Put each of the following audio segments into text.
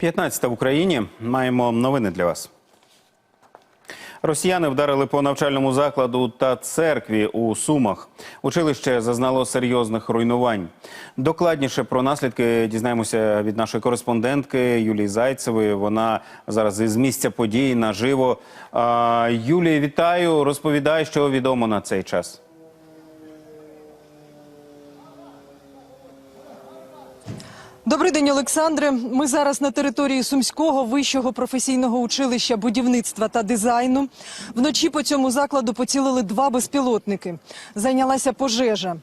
15 в Україні. Маємо новини для вас. Росіяни вдарили по навчальному закладу та церкві у Сумах. Училище зазнало серйозних руйнувань. Докладніше про наслідки дізнаємося від нашої кореспондентки Юлії Зайцевої. Вона зараз із місця подій наживо. Юлія, вітаю. Розповідай, що відомо на цей час. Добрий день, Олександре. Ми зараз на території Сумського вищого професійного училища будівництва та дизайну. Вночі по цьому закладу поцілили два безпілотники. Зайнялася пожежа.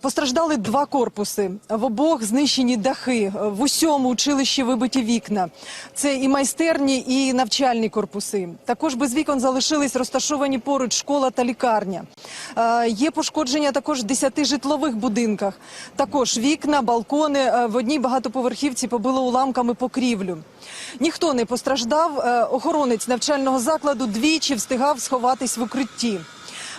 Постраждали два корпуси. В обох знищені дахи. В усьому училищі вибиті вікна. Це і майстерні, і навчальні корпуси. Також без вікон залишились розташовані поруч школа та лікарня. Є пошкодження також в 10 житлових будинках. Також вікна, балкони. Е, В одній багатоповерхівці побило уламками покрівлю. Ніхто не постраждав. Е, Охоронець навчального закладу двічі встигав сховатись в укритті.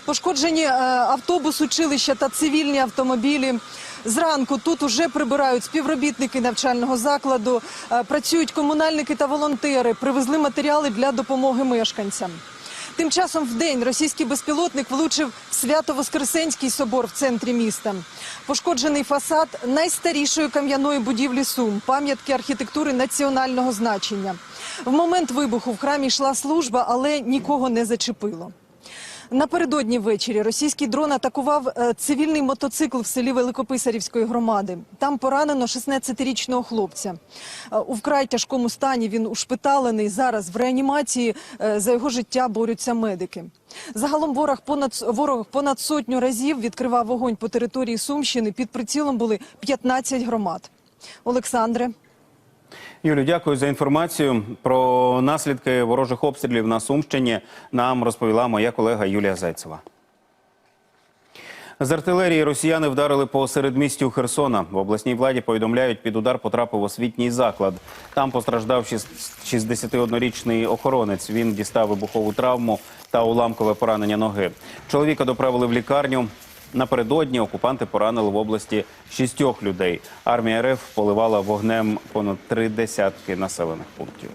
Пошкоджені е, автобус училища та цивільні автомобілі. Зранку тут уже прибирають співробітники навчального закладу, е, працюють комунальники та волонтери, привезли матеріали для допомоги мешканцям. Тим часом в день російський безпілотник влучив Свято-Воскресенський собор в центрі міста. Пошкоджений фасад найстарішої кам'яної будівлі Сум, пам'ятки архітектури національного значення. В момент вибуху в храмі йшла служба, але нікого не зачепило. Напередодні ввечері російський дрон атакував е, цивільний мотоцикл в селі Великописарівської громади. Там поранено 16-річного хлопця. Е, У вкрай тяжкому стані він ушпиталений. Зараз в реанімації е, за його життя борються медики. Загалом ворог понад ворог понад сотню разів відкривав вогонь по території Сумщини. Під прицілом були 15 громад. Олександре. Юлю, дякую за інформацію. Про наслідки ворожих обстрілів на Сумщині нам розповіла моя колега Юлія Зайцева. З артилерії росіяни вдарили по середмістю Херсона. В обласній владі повідомляють, під удар потрапив освітній заклад. Там постраждав шіс- 61-річний охоронець. Він дістав вибухову травму та уламкове поранення ноги. Чоловіка доправили в лікарню. Напередодні окупанти поранили в області шістьох людей. Армія РФ поливала вогнем понад три десятки населених пунктів.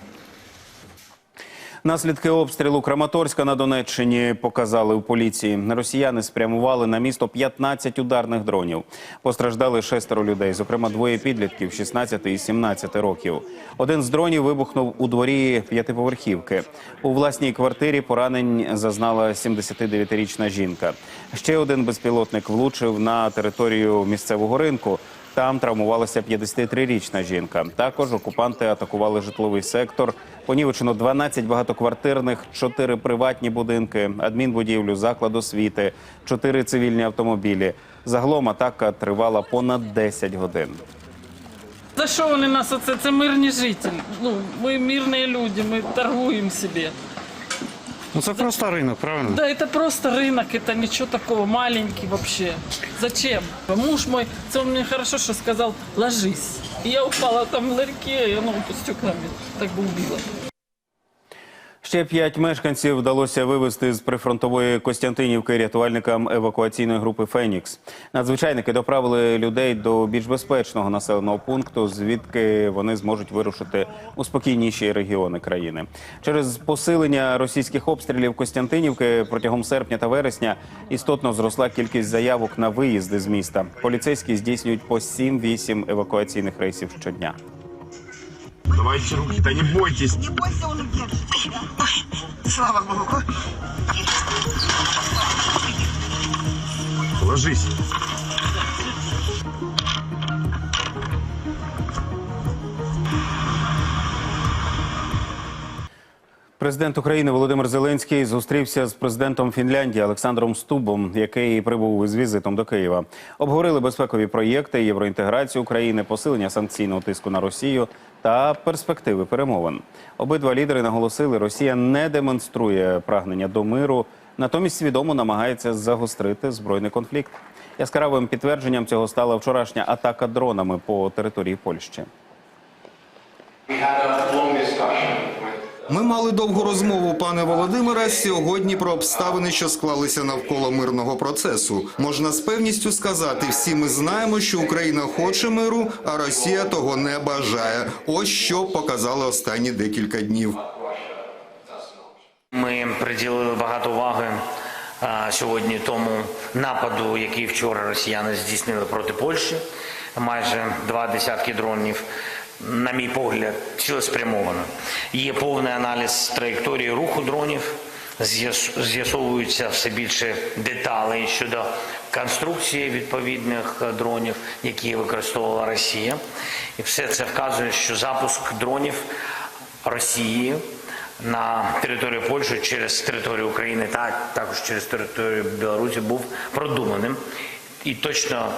Наслідки обстрілу Краматорська на Донеччині показали у поліції. Росіяни спрямували на місто 15 ударних дронів. Постраждали шестеро людей, зокрема двоє підлітків 16 і 17 років. Один з дронів вибухнув у дворі п'ятиповерхівки. У власній квартирі поранень зазнала 79-річна жінка. Ще один безпілотник влучив на територію місцевого ринку. Там травмувалася 53-річна жінка. Також окупанти атакували житловий сектор. Понівечено 12 багатоквартирних, 4 приватні будинки, адмінбудівлю, заклад освіти, 4 цивільні автомобілі. Загалом атака тривала понад 10 годин. За що вони нас оце? Це мирні жителі. Ну, ми мирні люди, ми торгуємо собі. Ну це просто ринок, правильно? Да, это просто рынок, это ничего такого, маленький вообще. Зачем? Муж мой, це он мне хорошо, що сказав, ложись. І я упала там в ларьке, и оно по стеклами так бы убило. Ще п'ять мешканців вдалося вивезти з прифронтової Костянтинівки рятувальникам евакуаційної групи Фенікс. Надзвичайники доправили людей до більш безпечного населеного пункту, звідки вони зможуть вирушити у спокійніші регіони країни. Через посилення російських обстрілів Костянтинівки протягом серпня та вересня істотно зросла кількість заявок на виїзди з міста. Поліцейські здійснюють по 7-8 евакуаційних рейсів щодня. Давайте руки-то, не бойтесь. Не бойся, он удержит. Слава Богу. Ложись. Президент України Володимир Зеленський зустрівся з президентом Фінляндії Олександром Стубом, який прибув із візитом до Києва. Обговорили безпекові проєкти, євроінтеграцію України, посилення санкційного тиску на Росію та перспективи перемовин. Обидва лідери наголосили, Росія не демонструє прагнення до миру, натомість свідомо намагається загострити збройний конфлікт. Яскравим підтвердженням цього стала вчорашня атака дронами по території Польщі. Ми мали довгу розмову, пане Володимире, сьогодні про обставини, що склалися навколо мирного процесу. Можна з певністю сказати, всі ми знаємо, що Україна хоче миру, а Росія того не бажає. Ось що показали останні декілька днів. Ми приділили багато уваги сьогодні тому нападу, який вчора росіяни здійснили проти Польщі. Майже два десятки дронів, на мій погляд, цілеспрямовано. Є повний аналіз траєкторії руху дронів. З'ясовуються все більше деталей щодо конструкції відповідних е, дронів, які використовувала Росія. І все це вказує, що запуск дронів Росії на територію Польщі через територію України та також через територію Білорусі був продуманим і точно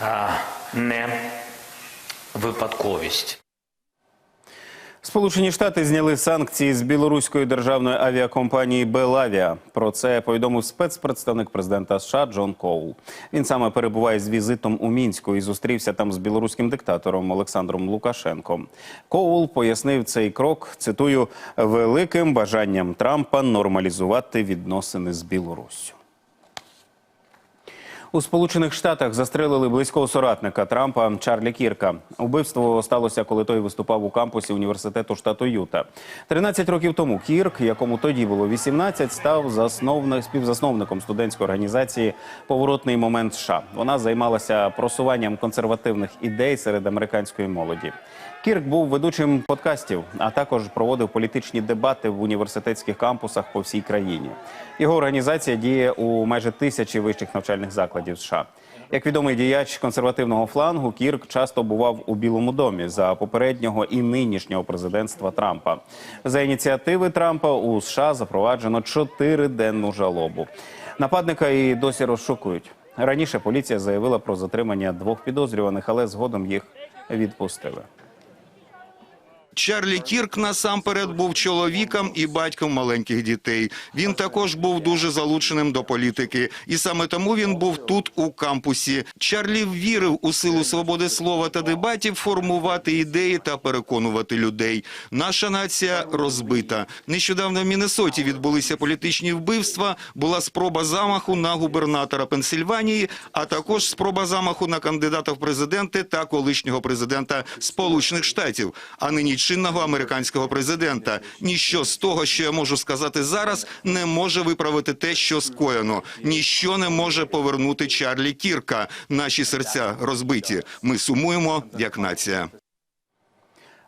а, не випадковість. Сполучені Штати зняли санкції з білоруської державної авіакомпанії Белавіа. Про це повідомив спецпредставник президента США Джон Коул. Він саме перебуває з візитом у мінську і зустрівся там з білоруським диктатором Олександром Лукашенком. Коул пояснив цей крок. Цитую великим бажанням Трампа нормалізувати відносини з Білоруссю. У Сполучених Штатах застрелили близького соратника Трампа Чарлі Кірка. Убивство сталося, коли той виступав у кампусі університету штату Юта. 13 років тому Кірк, якому тоді було 18, став засновник, співзасновником студентської організації Поворотний момент США. Вона займалася просуванням консервативних ідей серед американської молоді. Кірк був ведучим подкастів, а також проводив політичні дебати в університетських кампусах по всій країні. Його організація діє у майже тисячі вищих навчальних закладів США. Як відомий діяч консервативного флангу, Кірк часто бував у Білому домі за попереднього і нинішнього президентства Трампа. За ініціативи Трампа у США запроваджено чотириденну жалобу. Нападника і досі розшукують. Раніше поліція заявила про затримання двох підозрюваних, але згодом їх відпустили. Чарлі Кірк насамперед був чоловіком і батьком маленьких дітей. Він також був дуже залученим до політики, і саме тому він був тут у кампусі. Чарлі вірив у силу свободи слова та дебатів формувати ідеї та переконувати людей. Наша нація розбита. Нещодавно в Міннесоті відбулися політичні вбивства. Була спроба замаху на губернатора Пенсильванії, а також спроба замаху на кандидата в президенти та колишнього президента Сполучених Штатів, а нині чинного американського президента. Ніщо з того, що я можу сказати зараз, не може виправити те, що скоєно. Ніщо не може повернути Чарлі Кірка. Наші серця розбиті. Ми сумуємо як нація.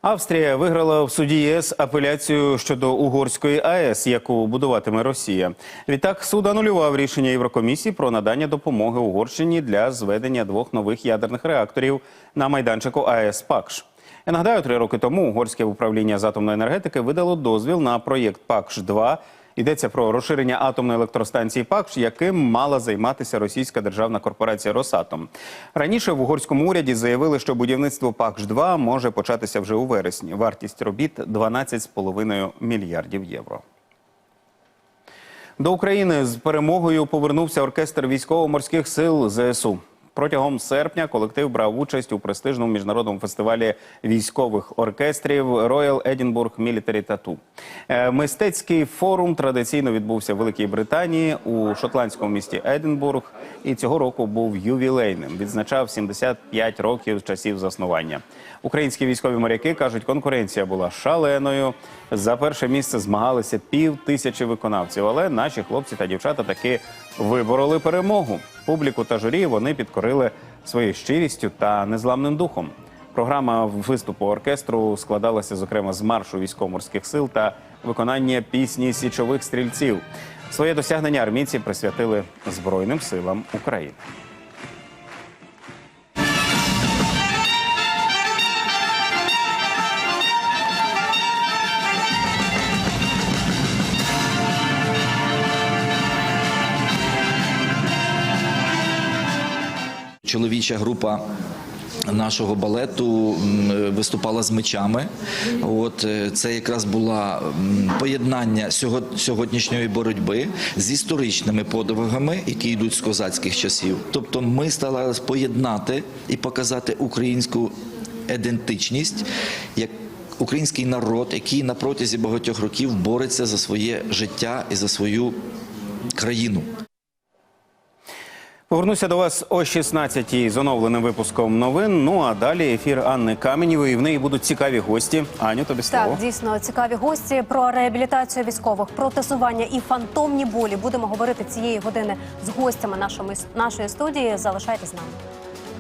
Австрія виграла в суді ЄС апеляцію щодо угорської АЕС, яку будуватиме Росія. Відтак суд анулював рішення Єврокомісії про надання допомоги Угорщині для зведення двох нових ядерних реакторів на майданчику АЕС Пакш. Я нагадаю, три роки тому угорське управління з атомної енергетики видало дозвіл на проєкт Пакш 2 Йдеться про розширення атомної електростанції ПАКШ, яким мала займатися російська державна корпорація Росатом. Раніше в угорському уряді заявили, що будівництво ПАКШ 2 може початися вже у вересні. Вартість робіт 12,5 мільярдів євро. До України з перемогою повернувся оркестр військово-морських сил ЗСУ. Протягом серпня колектив брав участь у престижному міжнародному фестивалі військових оркестрів Royal Edinburgh Military Tattoo. Е, Мистецький форум традиційно відбувся в Великій Британії у шотландському місті Единбург, і цього року був ювілейним. Відзначав 75 років з часів заснування. Українські військові моряки кажуть, конкуренція була шаленою. За перше місце змагалися пів тисячі виконавців, але наші хлопці та дівчата таки вибороли перемогу. Публіку та журі вони підкорили своєю щирістю та незламним духом. Програма виступу оркестру складалася зокрема з маршу військово-морських сил та виконання пісні січових стрільців. Своє досягнення армійці присвятили Збройним силам України. Чоловіча група нашого балету виступала з мечами. От е, це якраз була м, поєднання сьогоднішньої боротьби з історичними подвигами, які йдуть з козацьких часів. Тобто, ми старалися поєднати і показати українську ідентичність як український народ, який на протязі багатьох років бореться за своє життя і за свою країну. Повернуся до вас о 16-й з оновленим випуском новин. Ну а далі ефір Анни Каменєвої. В неї будуть цікаві гості. Аню, тобі слово. Так, дійсно цікаві гості про реабілітацію військових, про тесування і фантомні болі. Будемо говорити цієї години з гостями нашої, нашої студії. Залишайтесь з нами.